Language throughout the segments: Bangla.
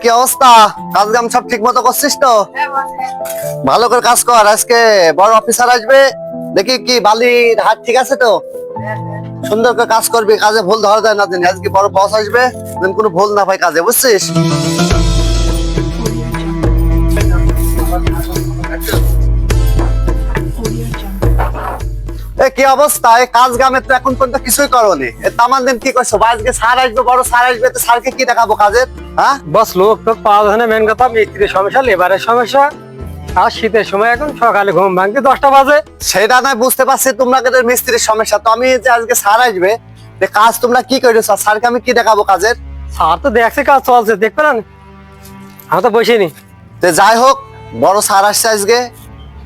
কি অবস্থা? কাজ সব ঠিক মতো করছিস তো? ভালো করে কাজ কর, আজকে বড় অফিসার আসবে। দেখি কি বালির হাত ঠিক আছে তো? সুন্দর করে কাজ করবি, কাজে ভুল ধরা যায় না দিন আজকে বড় বস আসবে। কোনো ভুল না পাই কাজে, বুঝছিস? কি অবস্থা? এই কাজ গামে তো এখন পর্যন্ত কিছুই করনি। তামান দিন কি করছ? আজকে সার আসবে বড় স্যার আসবে তো স্যারকে কি দেখাবো কাজের হ্যাঁ? বস লোক তো পাওয়া যায় না মেন কথা মিস্ত্রির সমস্যা লেবারের সমস্যা আর শীতের সময় এখন সকালে ঘুম ভাঙতে দশটা বাজে। সেটা নয় বুঝতে পারছি তোমরা মিস্ত্রির সমস্যা। তো আমি যে আজকে স্যার আসবে যে কাজ তোমরা কি করেছ? স্যারকে আমি কি দেখাবো কাজের? স্যার তো দেখছে কাজ চলছে দেখবে না? আমি তো বসিনি যাই হোক বড় সার আসছে আজকে।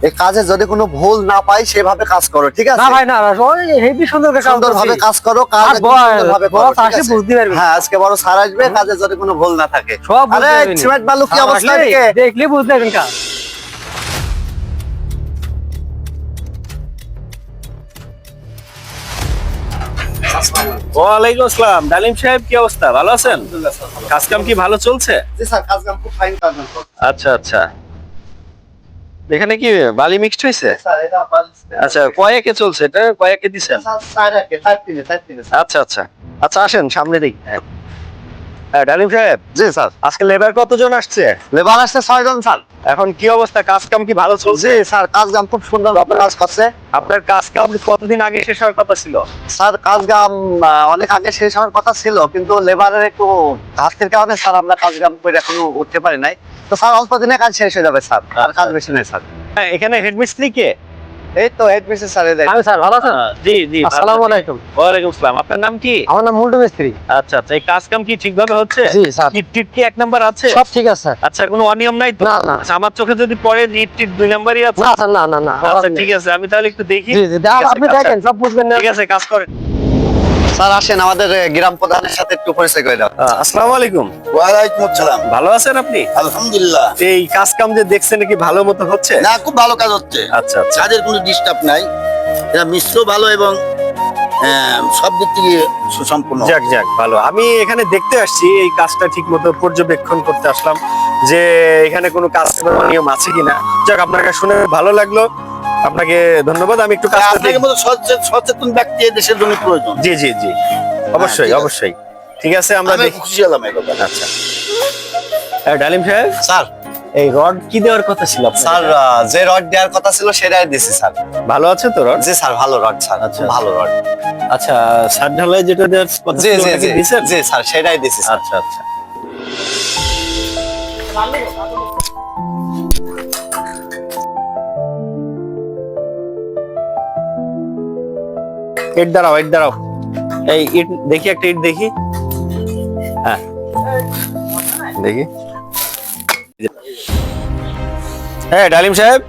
এই কাজে যদি কোনো ভুল না পাই সেভাবে কাজ করো ঠিক আছে? না ভাই না ওই হেভি সুন্দর কাজ সুন্দর ভাবে কাজ করো কাজ সুন্দরভাবে করো? বুঝতে পারবে। হ্যাঁ আজকে বড় স্যার আসবে কাজে যদি কোনো ভুল না থাকে। সব আরে সিমেন্ট বালু কি অবস্থা এদিকে? দেখলে বুঝতে পারবেন কাজ ওয়ালাইকুম আসসালাম। ডালিম সাহেব কি অবস্থা? ভালো আছেন? কাজ কাম কি ভালো চলছে? জি স্যার কাজ কাম খুব ফাইন কাজ আচ্ছা আচ্ছা। এখানে কি বালি মিক্সড হয়েছে? স্যার এটা বাল- আচ্ছা কয়েকে চলছে এটা? কয়েকে দিছেন। আচ্ছা আচ্ছা। আচ্ছা আসেন সামনে দিক। হ্যাঁ। হ্যাঁ, ডালিম সাহেব। জি স্যার। আজকে লেবার কতজন আসছে? লেবার আসছে ছয় স্যার। এখন কি অবস্থা? কাজ কাম কি ভালো চলছে? জি স্যার কাজ কাম খুব সুন্দর ভাবে কাজ করছে। আপনার কাজ কাম কতদিন আগে শেষ হওয়ার কথা ছিল? স্যার কাজ কাম অনেক আগে শেষ হওয়ার কথা ছিল কিন্তু লেবারের একটু ঘাসের কারণে স্যার আমরা কাজ কাম করে এখনও উঠতে পারি নাই। তো স্যার অল্প দিনে কাজ শেষ হয়ে যাবে স্যার। আর কাজ বেশি নেই স্যার। হ্যাঁ এখানে হেডমিস্ত্রি কে? এই তো হেড স্যার আমি স্যার ভালো আছেন? জি জি আসসালামু আলাইকুম। ওয়ালাইকুম আসসালাম আপনার নাম কি? আমার নাম মুন্টু মিস্ত্রি। আচ্ছা আচ্ছা। এই কাজ কাম কি ঠিকভাবে হচ্ছে? জি স্যার। ইট টিট কি এক নাম্বার আছে? সব ঠিক আছে স্যার। আচ্ছা কোনো অনিয়ম নাই তো? না, না। আচ্ছা, আমার চোখে যদি পড়ে ইট টিট দুই নাম্বারই আছে? না না না না আচ্ছা ঠিক আছে। আমি তাহলে একটু দেখি। জি জি আপনি আচ্ছা, দেখেন সব বুঝবেন না। ঠিক আছে কাজ করেন। স্যার আসেন আমাদের গ্রাম প্রধানের সাথে একটু পরিচয় করে দাও। আসসালামু আলাইকুম। ওয়ালাইকুম আসসালাম। ভালো আছেন আপনি? আলহামদুলিল্লাহ। এই কাজ কাম যে দেখছেন নাকি ভালো মতো হচ্ছে? না খুব ভালো কাজ হচ্ছে। আচ্ছা আচ্ছা। কাজের কোনো ডিস্টার্ব নাই। এরা মিশ্র ভালো এবং সব দিক থেকে সুসম্পূর্ণ যাক যাক ভালো। আমি এখানে দেখতে আসছি এই কাজটা ঠিক মতো পর্যবেক্ষণ করতে আসলাম যে এখানে কোনো কাজ নিয়ম আছে কিনা। যাক আপনার কাছে শুনে ভালো লাগল। আপনাকে ধন্যবাদ আমি একটু আপনাকে মতো সচেতন ব্যক্তি দেশের জন্য প্রয়োজন। জি জি জি। অবশ্যই অবশ্যই। ঠিক আছে আমরা খুশি হলাম আচ্ছা। ডালিম সাহেব? স্যার। এই রড কি দেওয়ার কথা ছিল স্যার যে রড দেওয়ার কথা ছিল সেটাই দিছি স্যার। ভালো আছে তো রড? জি স্যার ভালো রড স্যার। আচ্ছা। ভালো রড। আচ্ছা সাত ঢালাই যেটা দেওয়ার কথা জি জি জি। স্যার সেটাই দিছি স্যার। আচ্ছা আচ্ছা। ইট দাঁড়াও ইট দাঁড়াও। এই ইট দেখি একটা ইট দেখি। হ্যাঁ। দেখি। হ্যাঁ ডালিম সাহেব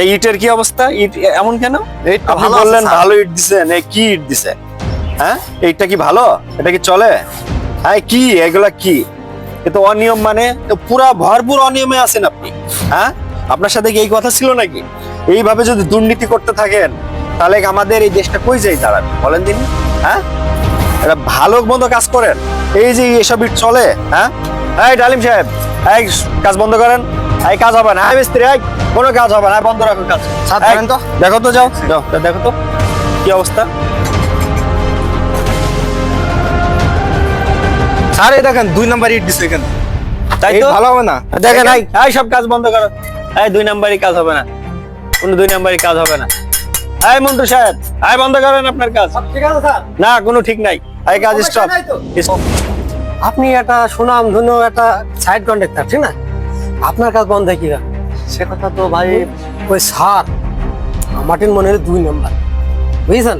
এই ইটের কি অবস্থা? ইট এমন কেন? আপনি বললেন ভালো ইট দিছেন এই কি ইট দিছেন হ্যাঁ এইটা কি ভালো? এটা কি চলে? হ্যাঁ কি এগুলা কি? এ তো অনিয়ম মানে তো পুরা ভরপুর অনিয়মে আছেন আপনি হ্যাঁ? আপনার সাথে কি এই কথা ছিল নাকি? এইভাবে যদি দুর্নীতি করতে থাকেন তাহলে আমাদের এই দেশটা কই যাই দাঁড়াবে বলেন দিন হ্যাঁ? এটা ভালো মতো কাজ করেন। এই যে এসব ইট চলে হ্যাঁ? এই ডালিম সাহেব এই কাজ বন্ধ করেন। এই কাজ হবে না। মিস্ত্রি এই কোনো কাজ হবে না। বন্ধ রাখুন কাজ। তো। দেখো তো যাও। যাও দেখো তো। কি অবস্থা? স্যার এই দেখেন দুই নাম্বার ইট দিছে এখানে। তাই তো? ভালো হবে না। দেখেন এই। সব কাজ বন্ধ করো। এই দুই নাম্বারই কাজ হবে না। কোনো দুই নাম্বারই কাজ হবে না। এই মন্টু সাহেব। এই বন্ধ করেন আপনার কাজ। ঠিক আছে স্যার? না কোনো ঠিক নাই। এই কাজ স্টপ আপনি একটা সুনাম ধন্য একটা সাইড কন্ডাক্টর ঠিক না? আপনার কাজ বন্ধ কি না? সে কথা তো ভাই ওই সার আমাটির মনে হয় দুই নম্বর। বুঝছেন?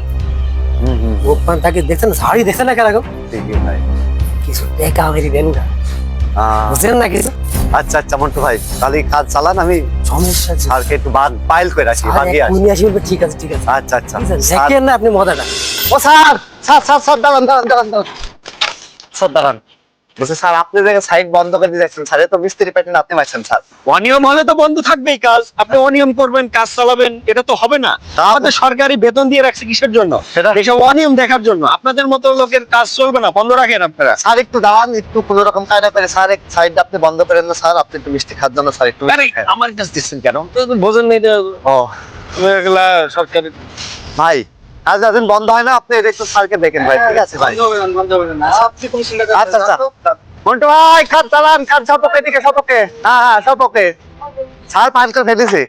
ওখান থেকে দেখছেন? শাড়ি দেখছেন না কেরকম? কিছু টাকা মেরি দেন না। আহ, বুঝছেন না কিছু? আচ্ছা আচ্ছা মন্টু ভাই তাহলে কাজ চালান আমি সমস্যা আছে। স্যারকে একটু বাদ পাইল করে রাখি স্যার বাগিয়ে এক আসি উনি আসি বলবে, ঠিক আছে ঠিক আছে। আচ্ছা আচ্ছা। বুঝছেন? স্যার- দেখেন না আপনি মজাটা। ও স্যার স্যার স্যার স্যার দাঁড়ান দাঁড়ান দাঁড়ান দাঁড়ান। স্যার দাঁড়ান। বলছে স্যার আপনি যে সাইড বন্ধ করে দিয়েছেন স্যার তো মিস্ত্রি প্যাটার্ন আপনি মারছেন স্যার। অনিয়ম হলে তো বন্ধ থাকবেই কাজ। আপনি অনিয়ম করবেন কাজ চালাবেন এটা তো হবে না। আমাদের সরকারি বেতন দিয়ে রাখছে কিসের জন্য? সেটা- এসব অনিয়ম দেখার জন্য। আপনাদের মতো লোকের কাজ চলবে না বন্ধ রাখেন আপনারা। স্যার একটু দাঁড়ান একটু কোন রকম কায়দা করে স্যার এক সাইড আপনি বন্ধ করেন না স্যার আপনি একটু মিষ্টি খাওয়ার জন্য স্যার একটু খান। আমার কাছে দিচ্ছেন কেন? বোঝেন নেই ও সরকারি ভাই আজ দিন বন্ধ হয় না, আপনি একটু স্যারকে দেখেন ভাই, ঠিক আছে ভাই। আচ্ছা আচ্ছা। মন্টু ভাই খাট চালান খাট সপকে এদিকে দিকে সব হ্যাঁ হ্যাঁ সপকে স্যার পাঁচ করে ফেলেছে।